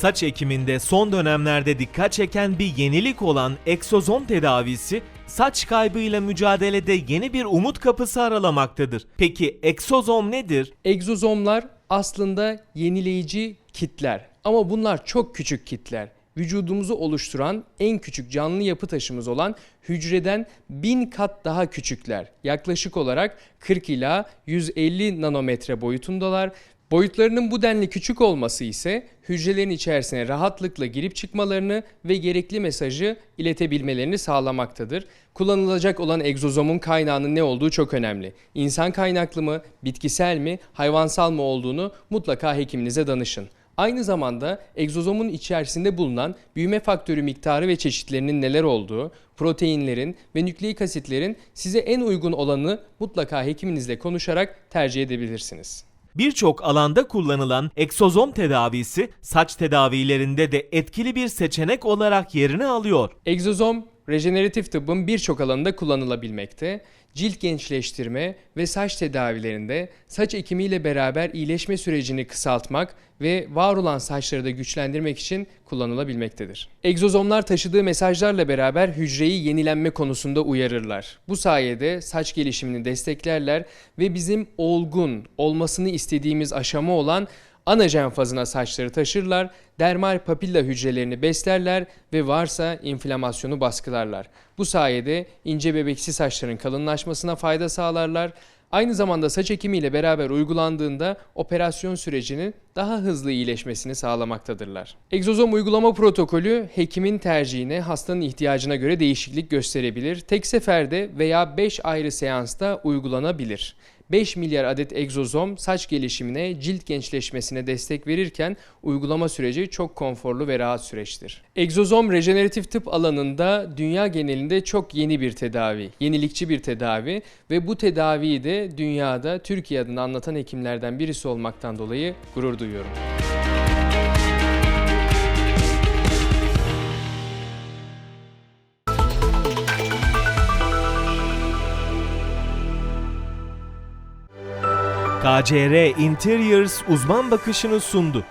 Saç ekiminde son dönemlerde dikkat çeken bir yenilik olan egzozom tedavisi, saç kaybıyla mücadelede yeni bir umut kapısı aralamaktadır. Peki egzozom nedir? Egzozomlar aslında yenileyici kitler ama bunlar çok küçük kitler. Vücudumuzu oluşturan en küçük canlı yapı taşımız olan hücreden bin kat daha küçükler. Yaklaşık olarak 40 ila 150 nanometre boyutundalar. Boyutlarının bu denli küçük olması ise hücrelerin içerisine rahatlıkla girip çıkmalarını ve gerekli mesajı iletebilmelerini sağlamaktadır. Kullanılacak olan egzozomun kaynağının ne olduğu çok önemli. İnsan kaynaklı mı, bitkisel mi, hayvansal mı olduğunu mutlaka hekiminize danışın. Aynı zamanda egzozomun içerisinde bulunan büyüme faktörü miktarı ve çeşitlerinin neler olduğu, proteinlerin ve nükleik asitlerin size en uygun olanı mutlaka hekiminizle konuşarak tercih edebilirsiniz. Birçok alanda kullanılan egzozom tedavisi saç tedavilerinde de etkili bir seçenek olarak yerini alıyor. Egzozom, rejeneratif tıbbın birçok alanında kullanılabilmekte. Cilt gençleştirme ve saç tedavilerinde saç ekimiyle beraber iyileşme sürecini kısaltmak ve var olan saçları da güçlendirmek için kullanılabilmektedir. Egzozomlar taşıdığı mesajlarla beraber hücreyi yenilenme konusunda uyarırlar. Bu sayede saç gelişimini desteklerler ve bizim olgun olmasını istediğimiz aşama olan anajen fazına saçları taşırlar, dermal papilla hücrelerini beslerler ve varsa inflamasyonu baskılarlar. Bu sayede ince bebeksi saçların kalınlaşmasına fayda sağlarlar. Aynı zamanda saç ekimiyle beraber uygulandığında operasyon sürecinin daha hızlı iyileşmesini sağlamaktadırlar. Egzozom uygulama protokolü hekimin tercihine, hastanın ihtiyacına göre değişiklik gösterebilir. Tek seferde veya 5 ayrı seansta uygulanabilir. 5 milyar adet egzozom saç gelişimine, cilt gençleşmesine destek verirken uygulama süreci çok konforlu ve rahat süreçtir. Egzozom rejeneratif tıp alanında dünya genelinde çok yeni bir tedavi, yenilikçi bir tedavi ve bu tedaviyi de dünyada Türkiye adını anlatan hekimlerden birisi olmaktan dolayı gurur duyuyorum. KCR Interiors uzman bakışını sundu.